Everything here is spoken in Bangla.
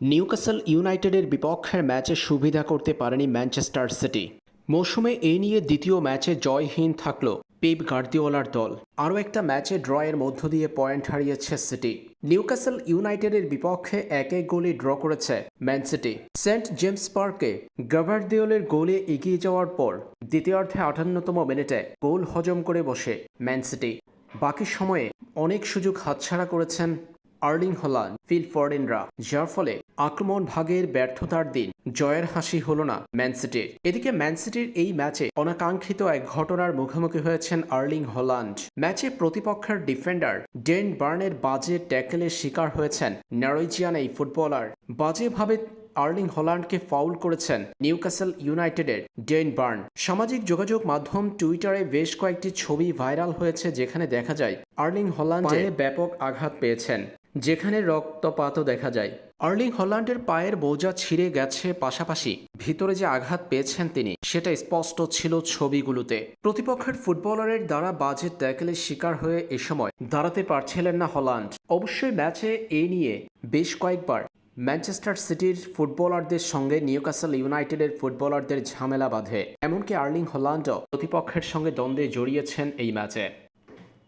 নিউক্যাসল ইউনাইটেডের বিপক্ষের ম্যাচে সুবিধা করতে পারেনি ম্যানচেস্টার সিটি। মৌসুমে এই নিয়ে দ্বিতীয় ম্যাচে জয়হীন থাকল পেপ গার্দিওলার দল। আরও একটা ম্যাচে ড্রয়ের মধ্য দিয়ে পয়েন্ট হারিয়েছে সিটি। নিউকাসল ইউনাইটেডের বিপক্ষে এক এক গোলে ড্র করেছে ম্যান সিটি। সেন্ট জেমস পার্কে গাভার্দিওলের গোলে এগিয়ে যাওয়ার পর দ্বিতীয়ার্ধে আটান্নতম মিনিটে গোল হজম করে বসে ম্যান সিটি। বাকি সময়ে অনেক সুযোগ হাতছাড়া করেছেন আর্লিং হলান ফিল ফরেনরা, যার ফলে আক্রমণ ভাগের ব্যর্থতার দিন। জয়ের হাসি হল না ম্যান সিটির। এদিকে ম্যানসিটির এই ম্যাচে অনাকাঙ্ক্ষিত এক ঘটনার মুখোমুখি হয়েছেন আর্লিং হল্যান্ড ম্যাচে প্রতিপক্ষের ডিফেন্ডার ডেন বার্নের বাজে ট্যাকেলের শিকার হয়েছেন ন্যারোজিয়ান এই ফুটবলার। বাজেভাবে আর্লিং হল্যান্ডকে ফাউল করেছেন নিউক্যাসল ইউনাইটেডের ডেন বার্ন। সামাজিক যোগাযোগ মাধ্যম টুইটারে বেশ কয়েকটি ছবি ভাইরাল হয়েছে যেখানে দেখা যায় আর্লিং হল্যান্ড ব্যাপক আঘাত পেয়েছেন। যেখানে রক্তপাতও দেখা যায়। আর্লিং হল্যান্ডের পায়ের বোঝা ছিঁড়ে গেছে পাশাপাশি ভিতরে যে আঘাত পেয়েছেন তিনি, সেটা স্পষ্ট ছিল ছবিগুলোতে। প্রতিপক্ষের ফুটবলারের দ্বারা বাজে ট্যাকেলের শিকার হয়ে এ সময় দাঁড়াতে পারছিলেন না হল্যান্ড। অবশ্যই ম্যাচে এ নিয়ে বেশ কয়েকবার ম্যানচেস্টার সিটির ফুটবলারদের সঙ্গে নিউক্যাসল ইউনাইটেডের ফুটবলারদের ঝামেলা বাঁধে। এমনকি আর্লিং হল্যান্ডও প্রতিপক্ষের সঙ্গে দ্বন্দ্বে জড়িয়েছেন এই ম্যাচে।